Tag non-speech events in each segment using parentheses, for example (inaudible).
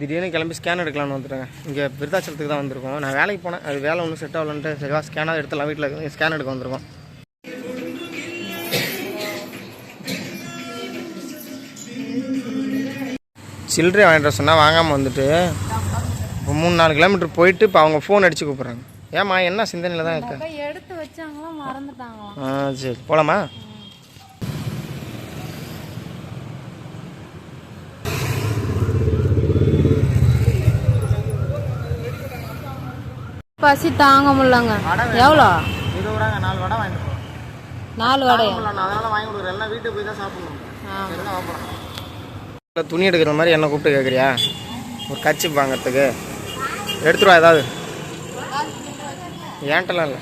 திடீர்னு கிளம்பி ஸ்கேன் எடுக்கலாம்னு வந்துட்டேங்க. இங்கே விருதாச்சலத்துக்கு தான் வந்திருக்கோம். நான் வேலைக்கு போனேன். அது வேலை ஒன்றும் செட் ஆகலன்ட்டு சரிவா ஸ்கேனாக எடுத்துலாம் வீட்டில் ஸ்கேன் எடுக்க வந்திருக்கோம். சில்லறை வாங்கிட்டு சொன்னால் வாங்காமல் வந்துட்டு இப்போ மூணு நாலு கிலோமீட்டர் போயிட்டு இப்போ அவங்க ஃபோன் அடித்து கூப்பிட்றாங்க. ஏம்மா என்ன சிந்தனையில் தான் இருக்க? எடுத்து வச்சாங்களாம் மறந்துட்டாங்களாம். ஆ சரி போகலாமா பசி தாங்க முடியலங்க. எவ்வளோ? இருபது ரூபாங்க நாலு வடை வாங்கிட்டு நாலு நான் அதனால வாங்கி கொடுக்குறேன். எல்லாம் வீட்டுக்கு போய் தான் சாப்பிடணும். துணி எடுக்கிற மாதிரி என்ன கூப்பிட்டு கேட்குறியா? ஒரு கச்சி வாங்குறதுக்கு. எடுத்துருவா ஏதாவது. ஏன்ட்டலாம் இல்லை.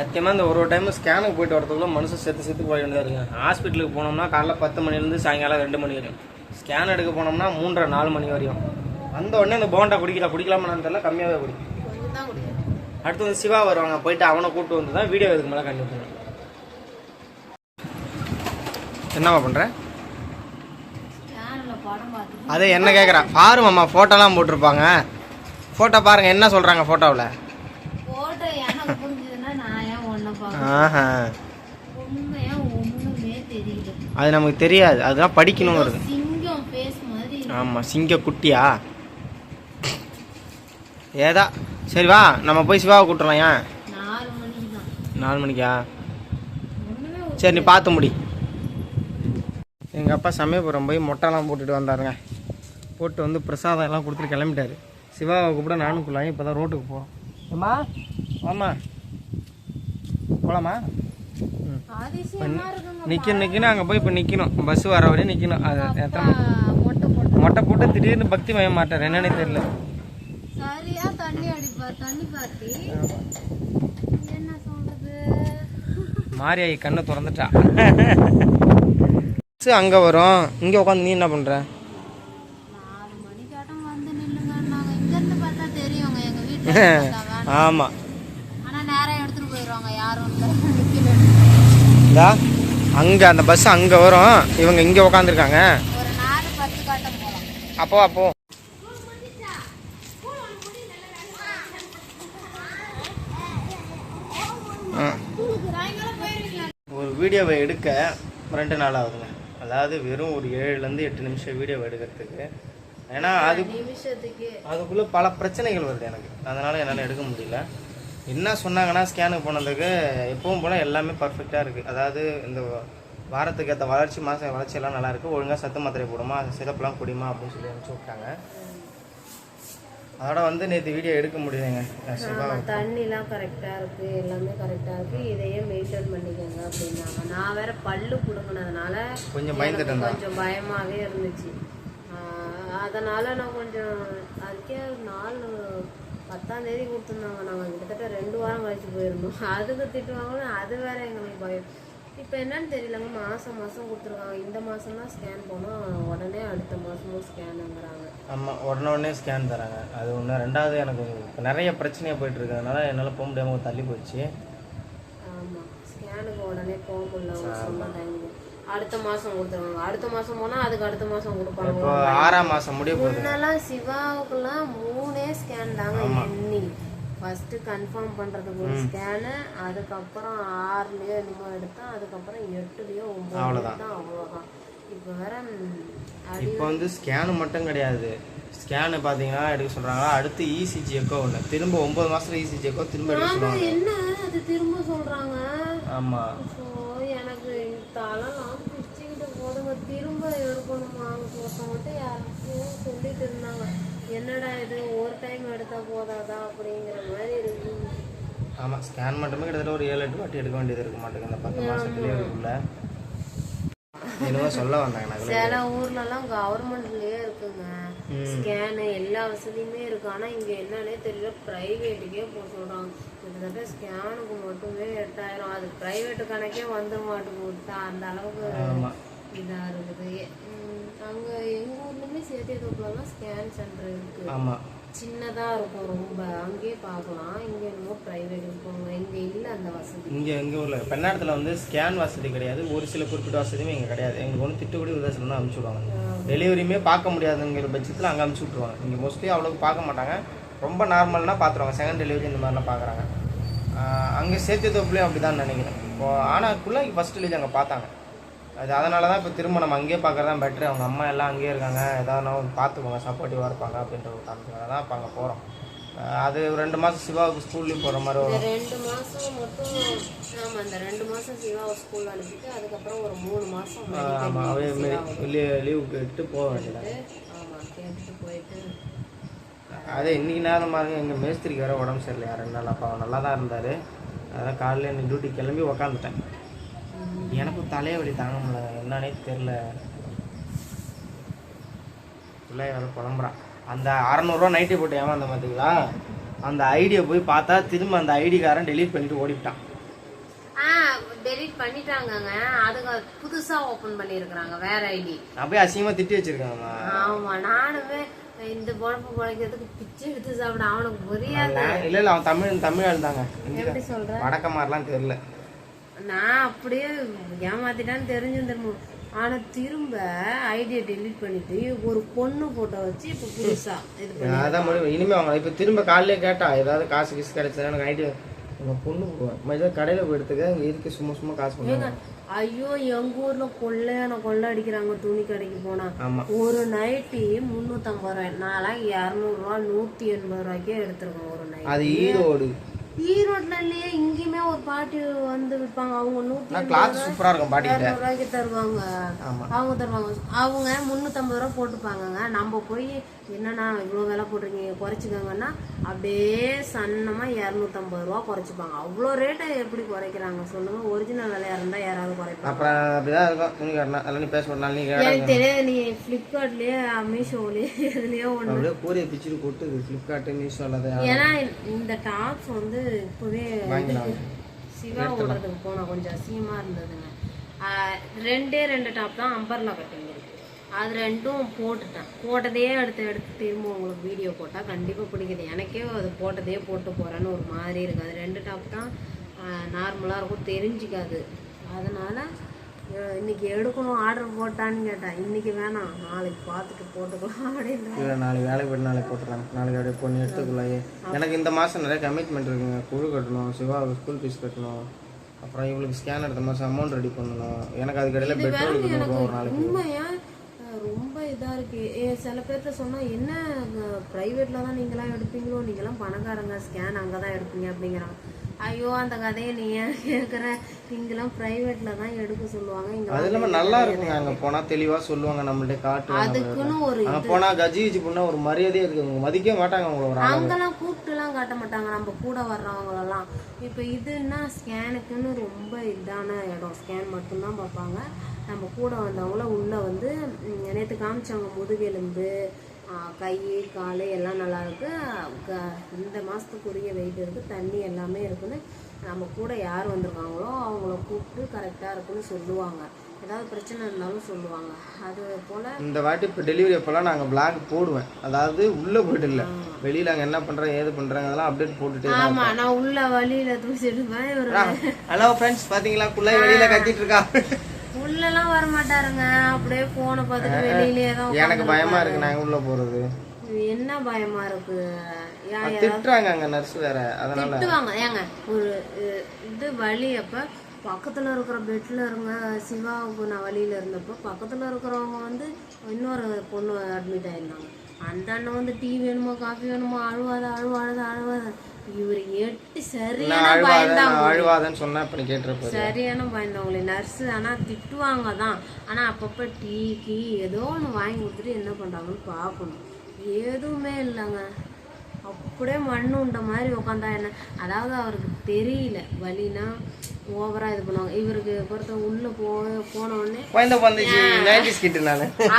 சத்தியமாக இந்த ஒரு ஒரு டைம் ஸ்கேனுக்கு போயிட்டு வரதுக்குள்ள மனுஷன் செத்து செத்து போய் வேண்டியதாக இருக்குங்க ஹாஸ்பிட்டலுக்கு போனோம்னா காலைல பத்து மணிலேருந்து சாயங்காலம் ரெண்டு மணி வரையும். ஸ்கேன் எடுக்க போனோம்னா மூன்றரை நாலு மணி வரையும். வந்த உடனே இந்த போண்டா குடிக்கல குடிக்கலாமான்னு தெரியல கம்மியாகவே குடிக்கும் அடுத்து வந்து சிவா வருவாங்க போயிட்டு அவனை கூப்பிட்டு வந்து தான் வீடியோ இதுக்கு மேலே கண்டிப்பாக என்னம்மா பண்ணுற அதே என்ன கேட்குறா பாரு மாமா ஃபோட்டோலாம் போட்டிருப்பாங்க. ஃபோட்டோ பாருங்கள் என்ன சொல்கிறாங்க ஃபோட்டோவில் போட்டோ எனக்கு புரிஞ்சதுன்னா நான் ஏன் ஒன்றை பார்க்க ஆஹா. அது நமக்கு தெரியாது. அதுதான் படிக்கணும் வருது. ஆமாம் சிங்க குட்டியா ஏதா சரி வா நம்ம போய் சிவாவை கூட்டுறலாம் ஏன்? நாலு மணிக்கு? சரி நீ பார்த்து முடி. எங்கள் அப்பா சமயபுரம் போய் மொட்டைலாம் போட்டுட்டு வந்தாருங்க. போட்டு வந்து பிரசாதம் எல்லாம் கொடுத்துட்டு கிளம்பிட்டாரு. சிவாவை கூப்பிட நானும் குள்ளாயும் இப்போ தான் ரோட்டுக்கு போகிறோம் அம்மா வாம்மா. போகலாமா இருக்குங்க நிற்கணும் அங்கே போய் இப்போ நிற்கணும் பஸ் வர வரையும் நிற்கணும் அது எத்தனை மொட்டை போட்டு. திடீர்னு பக்தி மயம் மாட்டார் என்னன்னே தெரியல. மாரியாயி கண்ணை திறந்துட்டா. அங்கே வரும். இங்கே உட்காந்து நீ என்ன பண்ணுற நாலு (laughs) போயிடுவாங்க யாரும் இல்ல. அங்கே அந்த பஸ் அங்கே வரும். இவங்க இங்கே உட்காந்துருக்காங்க ஒரு நாலு பத்து காட்டம் போலாம். அப்போ அப்போ. ஒரு வீடியோவை எடுக்க ரெண்டு நாள் ஆகுதுங்க. அதாவது வெறும் ஒரு ஏழுலேருந்து எட்டு நிமிஷம் வீடியோவை எடுக்கிறதுக்கு. ஏன்னா அது நிமிஷத்துக்கு. அதுக்குள்ளே பல பிரச்சனைகள் வருது எனக்கு. அதனால் என்னால் எடுக்க முடியல. என்ன சொன்னாங்கன்னா ஸ்கேனுக்கு போனதுக்கு எப்பவும் போல் எல்லாமே பர்ஃபெக்டாக இருக்குது அதாவது இந்த வாரத்துக்கு ஏற்ற வளர்ச்சி மாதம் வளர்ச்சி எல்லாம் நல்லா இருக்குது ஒழுங்காக சத்து மாத்திரை போடுமா சிறப்புலாம் குடிமா அப்படின்னு சொல்லி அனுப்பிச்சி விட்டாங்க. அதோட வந்து நேற்று வீடியோ எடுக்க முடியலைங்க. தண்ணிலாம் கரெக்டா இருக்கு. எல்லாமே கரெக்டா இருக்கு. இதையே மெயின்டைன் பண்ணிக்கோங்க அப்படின்னாங்க. நான் வேற பல்லு புடுங்கினதுனால கொஞ்சம் பயந்துட்டு எனக்கு இருந்தேன் கொஞ்சம் பயமாவே இருந்துச்சு. அதனால நான் கொஞ்சம் அதுக்கே நாலு பத்தாம் தேதி கொடுத்துருந்தாங்க. நாங்கள் கிட்டத்தட்ட ரெண்டு வாரம் கழிச்சு போயிருந்தோம். அதுக்கு திட்டுவாங்க அது வேற எங்களுக்கு பயம். இப்போ என்னன்னு தெரியலங்க. மாசம் மாசம் கொடுத்துருக்காங்க. இந்த மாசம் தான் ஸ்கேன் போனோம் உடனே அடுத்த மாசமும் ஸ்கேனுங்கிறாங்க ஆமாம் உடனே உடனே ஸ்கேன் தராங்க. அது ஒன்று ரெண்டாவது எனக்கு இப்போ நிறைய பிரச்சனையாக போயிட்டு இருக்கிறதுனால என்னால் போக முடியாமல் தள்ளி போச்சு. ஆமா ஸ்கேனுக்கு உடனே போக முடியல. சொன்ன டைமுக்கு அடுத்த மாசம் கொடுத்துருவாங்க. அடுத்த மாசம் போனா அதுக்கு அடுத்த மாசம் கொடுப்பாங்க. இப்போ ஆறாம் மாதம் முடிய போகுது. முன்னெல்லாம் சிவாவுக்குலாம் மூணே ஸ்கேன் தாங்க எண்ணி. ஃபர்ஸ்ட் கன்ஃபார்ம் பண்றதுக்கு ஒரு ஸ்கேனு அதுக்கப்புறம் ஆறுலயோ என்னமோ எடுத்தேன் அதுக்கப்புறம் எட்டுலயோ ஒன்பதுலயோ தான் அவ்வளோதான். இப்போ வேற இப்போ வந்து ஸ்கேனு மட்டும் கிடையாது. ஸ்கேனு பார்த்தீங்கன்னா எடுக்க சொல்கிறாங்களா அடுத்து E இசிஜி எக்கோ ஒன்று திரும்ப ஒம்பது மாதத்துல இசிஜி எக்கோ திரும்ப எடுக்க ஆமா, சொல்லுவாங்க. என்ன? அது திரும்ப சொல்றாங்க. ஆமாம் ஸோ எனக்கு தலைலாம் திரும்ப எடுக்கணுமா? ஒருத்தவங்கள்ட்ட யாருக்கும் சொல்லிட்டு இருந்தாங்க. என்னடா இது? ஒரு டைம் எடுத்தா போதாதா? அப்படிங்கிற மாதிரி இருக்கு. ஆமாம் ஸ்கேன் மட்டுமே கிட்டத்தட்ட ஒரு ஏழு எட்டு வாட்டி எடுக்க வேண்டியது இருக்க மாட்டேங்குது. இந்த பத்து மாதத்துலேயே இருக்குல்ல என்னவோ சொல்ல வந்தாங்க சில ஊர்லலாம் கவர்மெண்ட்லயே இருக்குங்க. ஸ்கேனு எல்லா வசதியுமே இருக்கு. ஆனா இங்க என்னன்னே தெரியல. பிரைவேட்டுக்கே போக சொல்றாங்க. கிட்டத்தட்ட ஸ்கேனுக்கு மட்டுமே எட்டாயிரம் அது பிரைவேட் கணக்கே வந்து மாட்டேங்குது. அந்த அளவுக்கு ஆமாம் இதா இருக்குது அங்க எங்க ஊர்லயுமே சேத்தியத்தோப்புலலாம் ஸ்கேன் சென்டர் இருக்கு. ஆமாம் சின்னதாக இருக்கும் ரொம்ப. அங்கேயே பார்க்கலாம். இங்கே என்னமோ ப்ரைவேட் போங்க இங்கே இல்லை அந்த வசதி. இங்கே எங்கள் ஊரில் பெண்ணாடத்தில் வந்து ஸ்கேன் வசதி கிடையாது. ஒரு சில குறிப்பிட்ட வசதியுமே இங்கே கிடையாது. எங்களுக்கு ஒன்று திட்டுக்குடி விருதாசலம் தான் அனுப்பிச்சி விடுவாங்க. டெலிவரியுமே பார்க்க முடியாதுங்கிற பட்சத்தில் அங்கே அனுப்பிச்சி விட்ருவாங்க இங்கே மோஸ்ட்லி அவ்வளோக்கு பார்க்க மாட்டாங்க. ரொம்ப நார்மல்னா பார்த்துருவாங்க. செகண்ட் டெலிவரி இந்த மாதிரிலாம் பார்க்குறாங்க. அங்கே சேர்த்து தொப்புலையும் அப்படி தான் நினைக்கிறேன். இப்போ ஆனாக்குள்ளே ஃபஸ்ட் டெலிவரி அங்கே பார்த்தாங்க. அது அதனால தான் இப்போ திரும்ப நம்ம அங்கேயே பார்க்குறது தான் பெட்ரு அவங்க அம்மா எல்லாம் அங்கேயே இருக்காங்க. ஏதாவது பார்த்துக்கோங்க சப்போர்ட்டிவாக இருப்பாங்க அப்படின்ற ஒரு காரணத்துக்காக தான் இப்போ அங்கே போகிறோம் அது ரெண்டு மாதம் சிவாவுக்கு ஸ்கூல்லையும் போகிற மாதிரி வரும். ரெண்டு மாதம் மட்டும் ஆமாம் இந்த ரெண்டு மாதம் சிவாவை ஸ்கூல் அனுப்பிட்டு அதுக்கப்புறம் ஒரு மூணு மாதம் ஆமாம் அவே லீவு கேட்டு போக வேண்டியது ஆமாம் கேட்டுட்டு போயிட்டு. அதே இன்னைக்கு நேரம் பாருங்க எங்கள் மேஸ்திரிக்கு வேற உடம்பு சரியில்லையா ரெண்டு நாள் அப்போ நல்லா தான் இருந்தார். அதான் காலையில் எனக்கு டியூட்டி கிளம்பி உக்காந்துட்டேன். எனக்கும் தலைவலி தாங்க முடியல. என்னன்னே தெரில பிள்ளைய வேறு புலம்புறான். அந்த அறநூறுவா நைட்டி போட்டு ஏமாந்த பார்த்தீங்களா அந்த ஐடியை போய் பார்த்தா திரும்ப அந்த ஐடிக்காரன் டெலீட் பண்ணிட்டு ஓடிவிட்டான். ஆ டெலீட் பண்ணிட்டாங்கங்க. அதுக்கு புதுசா ஓபன் பண்ணியிருக்கிறாங்க வேற ஐடி அப்படியே அசிங்கமாக திட்டி வச்சிருக்காங்க ஆமா நானுமே இந்த பொழப்பு பொழைக்கிறதுக்கு பிச்சை எடுத்து சாப்பிட அவனுக்கு புரியாது. இல்லை இல்லை அவன் தமிழ் தமிழ் ஆளுதாங்க எப்படி சொல்ற? வடக்க மாதிரிலாம் தெரில நான் அப்படியே ஏமாத்திட்டான்னு தெரிஞ்சிருந்துருமோ ஆனா திரும்ப ஐடியை டெலீட் பண்ணிட்டு ஒரு பொண்ணு போட்டோ வச்சு இப்ப புதுசா இது பண்ணி அதான் முடிவு. இனிமே அவங்க இப்போ திரும்ப காலையிலே கேட்டா ஏதாவது காசு கிசு கிடைச்சா எனக்கு ஐடியா உங்க பொண்ணு ஏதாவது கடையில் போய் எடுத்துக்க இங்கே இருக்கு சும்மா சும்மா காசு பண்ணுவாங்க ஐயோ எங்க ஊர்ல கொள்ளையான கொள்ளை அடிக்கிறாங்க துணி கடைக்கு போனா. ஆமா. ஒரு நைட்டி முந்நூற்றம்பது ரூபாய் நான்லாம் இரநூறுவா நூற்றி எண்பது ரூபாய்க்கே எடுத்திருக்கேன் ஒரு நைட் அது ஈரோடு. ஈரோட்ல இல்லையே இங்கேயுமே ஒரு பாட்டி வந்து விற்பாங்க அவங்க நான் கிளாத் சூப்பரா இருக்கும் பாட்டிக்கிட்ட. ரூபாய்க்கு தருவாங்க. அவங்க தருவாங்க. அவங்க முந்நூற்றம்பது ரூபா போட்டுப்பாங்கங்க. நம்ம போய் என்னண்ணா இவ்வளோ விலை போட்டிருக்கீங்க? குறைச்சிக்கோங்கன்னா அப்படியே சன்னமாக இரநூத்தம்பது ரூபா குறைச்சிப்பாங்க. அவ்வளோ ரேட்டை எப்படி குறைக்கிறாங்க? சொல்லுங்க. ஒரிஜினல் விலையா இருந்தால் யாராவது குறைப்பாங்க. அப்புறம் அப்படிதான் இருக்கும். துணி கட்டினா அதெல்லாம் நீ பேச மாட்டா நீ கேட எனக்கு தெரியாது. நீ ஃப்ளிப்கார்ட்லேயே மீஷோலேயே எதுலேயோ ஒன்று கூறிய பிச்சுட்டு கொட்டுது ஃப்ளிப்கார்ட்டு மீஷோ அல்லது ஏன்னா இந்த டாப்ஸ் வந்து இப்போவே சிவா ஓடுறதுக்கு போனால் கொஞ்சம் அசிங்கமாக இருந்ததுங்க. ரெண்டே ரெண்டு டாப் தான் அம்பர்லா கட்டிங் இருக்கு அது ரெண்டும் போட்டுட்டேன். போட்டதையே எடுத்து எடுத்து திரும்ப உங்களுக்கு வீடியோ போட்டால் கண்டிப்பாக பிடிக்குது. எனக்கே அது போட்டதையே போட்டு போகிறேன்னு ஒரு மாதிரி இருக்குது அது ரெண்டு டாப் தான் நார்மலாக இருக்கும். தெரிஞ்சிக்காது. அதனால் இன்னைக்கு எடுக்கணும் ஆர்டர் போட்டான்னு கேட்டேன். இன்னைக்கு வேணாம். நாளைக்கு பார்த்துட்டு போட்டுக்கலாம் அப்படின்னு இல்லை நாளைக்கு வேலைக்கு போய்ட்டு நாளைக்கு போட்டுறாங்க நாளைக்கு அப்படியே பொண்ணு எடுத்துக்குள்ளாயே. எனக்கு இந்த மாதம் நிறைய கமிட்மெண்ட் இருக்குங்க. குழு கட்டணும் சிவாவுக்கு ஸ்கூல் ஃபீஸ் கட்டணும். அப்புறம் இவளுக்கு ஸ்கேன் எடுத்த மாதம் அமௌண்ட் ரெடி பண்ணணும். எனக்கு அதுக்கு இடையில பெட்ரோலுக்கு நூறுரூவா ஒரு நாளைக்கு ரொம்ப இதா இருக்கு. ஏ, சில பேர்த்த சொன்னா என்ன பிரைவேட்ல தான் நீங்களாம் எடுப்பீங்களோ? நீங்களாம் பணக்காரங்க. ஸ்கேன் அங்கே தான் எடுப்பீங்க அப்படிங்கிறாங்க. ஐயோ அந்த கதையை நீ ஏன் கேட்குற நீங்களாம் பிரைவேட்ல தான் எடுக்க சொல்லுவாங்க. இங்க அது இல்லாமல் நல்லா இருக்குங்க. அங்கே போனால் தெளிவாக சொல்லுவாங்க நம்மள்ட்ட காட்டுவாங்க அதுக்குன்னு ஒரு அங்கே போனால் கஜி கஜி பண்ணால் ஒரு மரியாதையே இருக்கு. அவங்க மதிக்கவே மாட்டாங்க அவங்கள அங்கெல்லாம் கூப்பிட்டுலாம் காட்ட மாட்டாங்க. நம்ம கூட வர்றவங்களெல்லாம். இப்போ இதுன்னா ஸ்கேனுக்குன்னு ரொம்ப இதான இடம். ஸ்கேன் மட்டும்தான் பார்ப்பாங்க. நம்ம கூட வந்தவங்கள உள்ளே வந்து நேற்று காமிச்சாங்க முதுகெலும்பு கை கால் எல்லாம் நல்லா க- இந்த மாதத்துக்குரிய வெயிட் இருக்கு தண்ணி எல்லாமே இருக்குன்னு நம்ம கூட யார் வந்திருக்காங்களோ அவங்கள கூப்பிட்டு கரெக்டாக இருக்குன்னு சொல்லுவாங்க. ஏதாவது பிரச்சனை இருந்தாலும் சொல்லுவாங்க. அது போல் இந்த வாட்டி இப்போ டெலிவரி அப்போல்லாம் நாங்கள் பிளாக் போடுவேன். அதாவது உள்ளே போயிட்டு இல்லை. வெளியில் அங்கே என்ன பண்ணுறேன் ஏது பண்ணுறாங்க அதெல்லாம் அப்டேட் போட்டுட்டே தான் ஆமா நான் உள்ள வழியில தூசிடுவேன் ஹலோ ஃப்ரெண்ட்ஸ் பார்த்தீங்களா குள்ளே வெளியில் கத்திட்டு இருக்கா? உள்ளெல்லாம் வர மாட்டாருங்க அப்படியே போனை பார்த்துட்டு வெளியிலேயே தான் எனக்கு பயமா இருக்கு நாங்கள் உள்ளே உட்கார்ந்து- என்ன பயமா இருக்கு? திட்டுறாங்க அங்கே நர்ஸ் வேற அதனால. திட்டுவாங்க. ஏங்க ஒரு இது வலி அப்ப பக்கத்துல இருக்கிற பெட்ல இருங்க. சிவாவுக்கு நான் வழியில இருந்தப்போ பக்கத்துல இருக்கிறவங்க வந்து இன்னொரு பொண்ணு அட்மிட் ஆயிருந்தாங்க. அந்த அண்ணன் வந்து டீ வேணுமோ காஃபி வேணுமோ அழுவாத அழுவாத அழுவாத. இவர் எட்டு சரியான அழுவாதன்னு சொன்னா இப்போ கேட்டிருப்ப சரியான பயந்தவங்களே நர்ஸு ஆனால் திட்டுவாங்க தான். ஆனால் அப்பப்போ டீ கீ ஏதோ ஒன்று வாங்கி கொடுத்துட்டு என்ன பண்ணுறாங்கன்னு பார்க்கணும். எதுவுமே இல்லைங்க. அப்படியே மண்ணு உண்ட மாதிரி உட்காந்தா என்ன? அதாவது அவருக்கு தெரியல. வலினா ஓவராக இது பண்ணுவாங்க. இவருக்கு பொறுத்த உள்ளே போ போன உடனே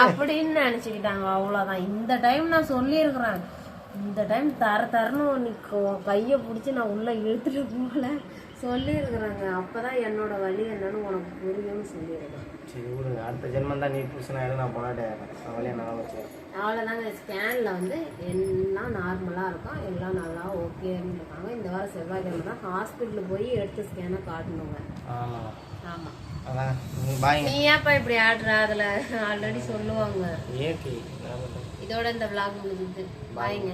அப்படின்னு நினச்சிக்கிட்டாங்க. அவ்வளோதான் இந்த டைம் நான் சொல்லியிருக்கிறேன். இந்த டைம் தர தரன்னு நீ க- கையை பிடிச்சி நான் உள்ளே இழுத்துட்டு போகல சொல்லியிருக்கிறாங்க. அப்போ தான் என்னோட வலி என்னன்னு உனக்கு புரியும்னு சொல்லியிருக்கேன். சரி விடுங்க அடுத்த ஜென்மம் தான் நீ புருஷனாயிடும் நான் பொண்டாட்டி அவளே நான் வச்சு அவ்வளோதாங்க ஸ்கேனில் வந்து எல்லாம் நார்மலாக இருக்கும் எல்லாம் நல்லா ஓகேன்னு இருக்காங்க. இந்த வாரம் செவ்வாய்க்கிழமை தான் ஹாஸ்பிட்டலுக்கு போய் எடுத்து ஸ்கேனை காட்டணுங்க. ஆமாம் ஆமாம் அதான். நீ ஏன்ப்பா இப்படி ஆடுற? அதில் ஆல்ரெடி சொல்லுவாங்க. நான் இதோட இந்த vlog முடிஞ்சுது. பாய்ங்க